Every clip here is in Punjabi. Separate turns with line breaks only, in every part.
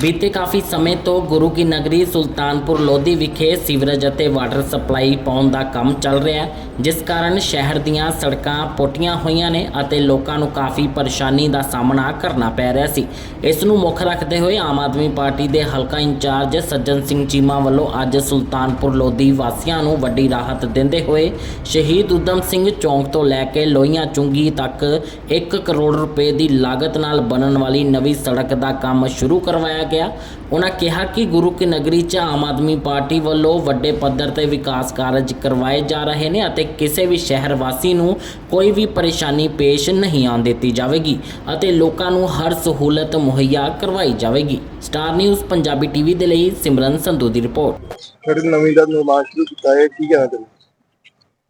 ਬੀਤੇ ਕਾਫੀ ਸਮੇਂ ਤੋਂ ਗੁਰੂ ਕੀ ਨਗਰੀ ਸੁਲਤਾਨਪੁਰ ਲੋਧੀ ਵਿਖੇ ਸੀਵਰੇਜ ਅਤੇ ਵਾਟਰ ਸਪਲਾਈ ਪਾਉਣ ਦਾ ਕੰਮ ਚੱਲ ਰਿਹਾ ਹੈ, ਜਿਸ ਕਾਰਨ ਸ਼ਹਿਰ ਦੀਆਂ ਸੜਕਾਂ ਪੋਟੀਆਂ ਹੋਈਆਂ ਨੇ ਅਤੇ ਲੋਕਾਂ ਨੂੰ ਕਾਫੀ ਪਰੇਸ਼ਾਨੀ ਦਾ ਸਾਹਮਣਾ ਕਰਨਾ ਪੈ ਰਿਹਾ ਸੀ। ਇਸ ਨੂੰ ਮੁੱਖ ਰੱਖਦੇ ਹੋਏ ਆਮ ਆਦਮੀ ਪਾਰਟੀ ਦੇ ਹਲਕਾ ਇੰਚਾਰਜ ਸੱਜਣ ਸਿੰਘ ਚੀਮਾ ਵੱਲੋਂ ਅੱਜ ਸੁਲਤਾਨਪੁਰ ਲੋਧੀ ਵਾਸੀਆਂ ਨੂੰ ਵੱਡੀ ਰਾਹਤ ਦਿੰਦੇ ਹੋਏ ਸ਼ਹੀਦ ਉਦਮ ਸਿੰਘ ਚੌਂਕ ਤੋਂ ਲੈ ਕੇ ਲੋਹੀਆਂ ਚੁੰਗੀ ਤੱਕ 1 ਕਰੋੜ ਰੁਪਏ ਦੀ ਲਾਗਤ ਨਾਲ ਬਣਨ ਵਾਲੀ ਨਵੀਂ ਸੜਕ ਦਾ ਕੰਮ ਸ਼ੁਰੂ ਕਰਵਾਇਆ ਗਿਆ। ਉਹਨਾਂ ਕਿਹਾ ਕਿ ਗੁਰੂ ਕੀ ਨਗਰੀ 'ਚ ਆਮ ਆਦਮੀ ਪਾਰਟੀ ਵੱਲੋਂ ਵੱਡੇ ਪੱਧਰ ਤੇ ਵਿਕਾਸ ਕਾਰਜ ਕਰਵਾਏ ਜਾ ਰਹੇ ਨੇ ਅਤੇ ਕਿਸੇ ਵੀ ਸ਼ਹਿਰ ਵਾਸੀ ਨੂੰ ਕੋਈ ਵੀ ਪਰੇਸ਼ਾਨੀ ਪੇਸ਼ ਨਹੀਂ ਆਉਣ ਦਿੱਤੀ ਜਾਵੇਗੀ ਅਤੇ ਲੋਕਾਂ ਨੂੰ ਹਰ ਸਹੂਲਤ ਮੁਹੱਈਆ ਕਰਵਾਈ ਜਾਵੇਗੀ। ਸਟਾਰ ਨਿਊਜ਼ ਪੰਜਾਬੀ ਟੀਵੀ ਦੇ ਲਈ ਸਿਮਰਨ ਸੰਧੂ ਦੀ ਰਿਪੋਰਟ।
ਜਿਹੜੇ ਨਵੀਂ ਦਾ ਨਿਰਮਾਣ ਸ਼ੁਰੂ ਕੀਤਾ ਹੈ। ਕੀ ਕਹਿਣਾ ਚਾਹੁੰਦੇ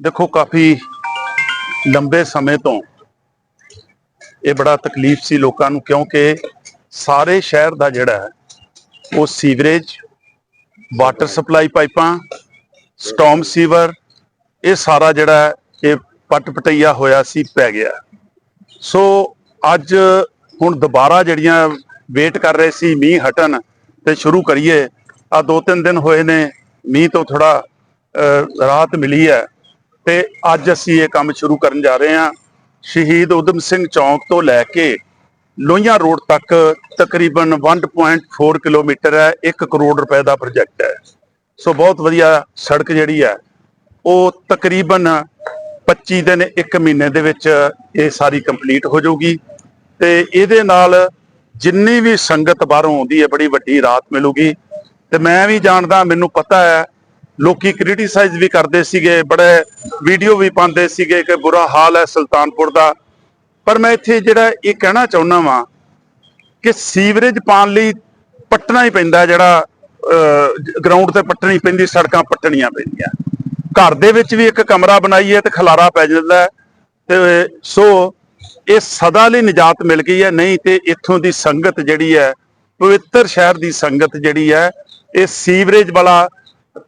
ਦੇਖੋ ਕਾਫੀ ਲੰਬੇ ਸਮੇਂ ਤੋਂ ਇਹ ਬੜਾ ਤਕਲੀਫ ਸੀ ਲੋਕਾਂ ਨੂੰ ਕਿਉਂਕਿ ਸਾਰੇ ਸ਼ਹਿਰ ਦਾ ਜਿਹੜਾ ਉਹ ਸੀਵਰੇਜ, ਵਾਟਰ ਸਪਲਾਈ ਪਾਈਪਾਂ ਸਟਾਰਮ ਸੀਵਰ, ਇਹ ਸਾਰਾ ਜਿਹੜਾ ਇਹ ਪਟ ਪਟਈਆ ਹੋਇਆ ਸੀ, ਪੈ ਗਿਆ। ਸੋ ਅੱਜ ਹੁਣ ਦੁਬਾਰਾ ਜਿਹੜੀਆਂ ਵੇਟ ਕਰ ਰਹੇ ਸੀ, ਮੀਂਹ ਹਟਣ ਤੇ ਸ਼ੁਰੂ ਕਰੀਏ ਆ ਦੋ ਤਿੰਨ ਦਿਨ ਹੋਏ ਨੇ, ਮੀਂਹ ਤੋਂ ਥੋੜਾ ਰਾਹਤ ਮਿਲੀ ਹੈ ਤੇ ਅੱਜ ਅਸੀਂ ਇਹ ਕੰਮ ਸ਼ੁਰੂ ਕਰਨ ਜਾ ਰਹੇ ਹਾਂ। ਸ਼ਹੀਦ ਉਦਮ ਸਿੰਘ ਚੌਂਕ ਤੋਂ ਲੈ ਕੇ ਲੋਹੀਆਂ ਰੋਡ ਤੱਕ ਤਕਰੀਬਨ 1.4 ਕਿਲੋਮੀਟਰ ਹੈ 1 ਕਰੋੜ ਰੁਪਏ ਦਾ ਪ੍ਰੋਜੈਕਟ ਹੈ। ਸੋ ਬਹੁਤ ਵਧੀਆ ਸੜਕ ਜਿਹੜੀ ਹੈ, ਉਹ ਤਕਰੀਬਨ 25 ਦਿਨ 1 ਮਹੀਨੇ ਦੇ ਵਿੱਚ ਇਹ ਸਾਰੀ ਕੰਪਲੀਟ ਹੋ ਜਾਊਗੀ। ਤੇ ਇਹਦੇ ਨਾਲ ਜਿੰਨੀ ਵੀ ਸੰਗਤ ਬਾਹਰੋਂ ਆਉਂਦੀ ਹੈ, ਬੜੀ ਵੱਡੀ ਰਾਹਤ ਮਿਲੂਗੀ। ਤੇ ਮੈਂ ਵੀ ਜਾਣਦਾ, ਮੈਨੂੰ ਪਤਾ ਹੈ, ਲੋਕੀ ਕ੍ਰਿਟਿਸਾਈਜ਼ ਵੀ ਕਰਦੇ ਸੀਗੇ, ਬੜੇ ਵੀਡੀਓ ਵੀ ਪਾਉਂਦੇ ਸੀਗੇ ਕਿ ਬੁਰਾ ਹਾਲ ਹੈ ਸੁਲਤਾਨਪੁਰ ਦਾ। ਪਰ ਮੈਂ ਇੱਥੇ ਜਿਹੜਾ ਇਹ ਕਹਿਣਾ ਚਾਹੁੰਦਾ ਵਾਂ ਕਿ ਸੀਵਰੇਜ ਪਾਣ ਲਈ ਪੱਟਣਾ ਹੀ ਪੈਂਦਾ ਜਿਹੜਾ ਗਰਾਊਂਡ ਤੇ ਪੱਟਣੀ ਪੈਂਦੀ, ਸੜਕਾਂ ਪੱਟਣੀਆਂ ਪੈਂਦੀਆਂ। ਘਰ ਦੇ ਵਿੱਚ ਵੀ ਇੱਕ ਕਮਰਾ ਬਣਾਈਏ ਤੇ ਖਲਾਰਾ ਪੈ ਜਾਂਦਾ ਹੈ। ਤੇ ਸੋ ਇਹ ਸਦਾ ਲਈ ਨਿਜਾਤ ਮਿਲ ਗਈ ਹੈ, ਨਹੀਂ ਤੇ ਇੱਥੋਂ ਦੀ ਸੰਗਤ ਜਿਹੜੀ ਹੈ, ਪਵਿੱਤਰ ਸ਼ਹਿਰ ਦੀ ਸੰਗਤ ਜਿਹੜੀ ਹੈ, ਇਹ ਸੀਵਰੇਜ ਵਾਲਾ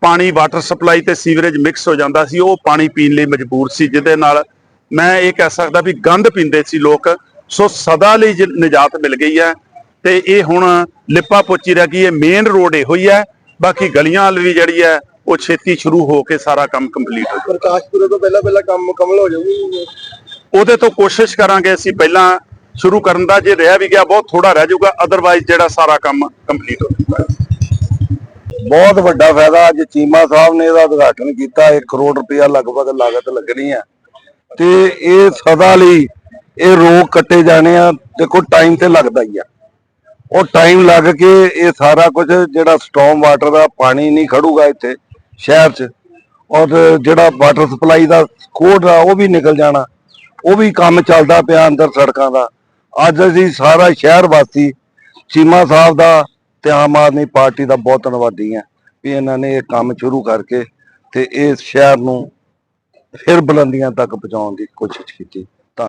ਪਾਣੀ ਵਾਟਰ ਸਪਲਾਈ ਤੇ ਸੀਵਰੇਜ ਮਿਕਸ ਹੋ ਜਾਂਦਾ ਸੀ, ਉਹ ਪਾਣੀ ਪੀਣ ਲਈ ਮਜਬੂਰ ਸੀ, ਜਿਹਦੇ ਨਾਲ ਮੈਂ ਇਹ ਕਹਿ ਸਕਦਾ ਵੀ ਗੰਦ ਪੀਂਦੇ ਸੀ ਲੋਕ ਸੋ ਸਦਾ ਲਈ ਨਿਜਾਤ ਮਿਲ ਗਈ ਹੈ। ਤੇ ਇਹ ਹੁਣ ਲਿਪਾ ਪੋਚੀ ਰਹਿ ਗਈ ਹੈ ਮੇਨ ਰੋਡ ਇਹੋ ਹੀ ਹੈ। ਬਾਕੀ ਗਲੀਆਂ ਵਾਲ ਵੀ ਜਿਹੜੀ ਹੈ ਉਹ ਛੇਤੀ ਸ਼ੁਰੂ ਹੋ ਕੇ ਸਾਰਾ ਕੰਮ ਕੰਪਲੀਟ ਹੋ ਜਾਊ।
ਪ੍ਰਕਾਸ਼ਪੁਰੇ ਤੋਂ ਪਹਿਲਾਂ ਪਹਿਲਾਂ ਕੰਮ ਮੁਕੰਮਲ ਹੋ ਜਾਊਗੀ
ਉਹਦੇ ਤੋਂ ਕੋਸ਼ਿਸ਼ ਕਰਾਂਗੇ ਅਸੀਂ ਪਹਿਲਾਂ ਸ਼ੁਰੂ ਕਰਨ ਦਾ ਜੇ ਰਹਿ ਵੀ ਗਿਆ ਬਹੁਤ ਥੋੜਾ ਰਹਿ ਜਾਊਗਾ ਅਦਰਵਾਈਜ਼ ਜਿਹੜਾ ਸਾਰਾ ਕੰਮ ਕੰਪਲੀਟ ਹੋ ਜਾਊਗਾ।
ਬਹੁਤ ਵੱਡਾ ਫਾਇਦਾ ਅੱਜ ਚੀਮਾ ਸਾਹਿਬ ਨੇ ਇਹਦਾ ਉਦਘਾਟਨ ਕੀਤਾ 1 ਕਰੋੜ ਰੁਪਇਆ ਲਗਭਗ ਲਾਗਤ ਲੱਗਣੀ ਹੈ। ਤੇ ਇਹ ਸਦਾ ਲਈ ਇਹ ਰੋਗ ਕੱਟੇ ਜਾਣੇ ਆ। ਦੇਖੋ ਟਾਈਮ ਤੇ ਲੱਗਦਾ ਹੀ ਆ। ਉਹ ਟਾਈਮ ਲੱਗ ਕੇ ਇਹ ਸਾਰਾ ਕੁਝ ਜਿਹੜਾ ਸਟਾਰਮ ਵਾਟਰ ਦਾ ਪਾਣੀ ਨਹੀਂ ਖੜੂਗਾ ਇੱਥੇ ਸ਼ਹਿਰ 'ਚ, ਔਰ ਜਿਹੜਾ ਵਾਟਰ ਸਪਲਾਈ ਦਾ ਕੋਡ ਆ, ਉਹ ਵੀ ਨਿਕਲ ਜਾਣਾ। ਉਹ ਵੀ ਕੰਮ ਚੱਲਦਾ ਪਿਆ ਅੰਦਰ ਸੜਕਾਂ ਦਾ। ਅੱਜ ਅਸੀਂ ਸਾਰਾ ਸ਼ਹਿਰ ਵਾਸੀ ਚੀਮਾ ਸਾਹਿਬ ਦਾ ਤੇ ਆਮ ਆਦਮੀ ਪਾਰਟੀ ਦਾ ਬਹੁਤ ਧੰਨਵਾਦੀ ਆ ਵੀ ਇਹਨਾਂ ਨੇ ਇਹ ਕੰਮ ਸ਼ੁਰੂ ਕਰਕੇ ਤੇ ਇਸ ਸ਼ਹਿਰ ਨੂੰ ਫਿਰ ਬੁਲੰਦੀਆਂ ਤੱਕ ਪਹੁੰਚਾਉਣ ਦੀ ਕੋਸ਼ਿਸ਼ ਕੀਤੀ।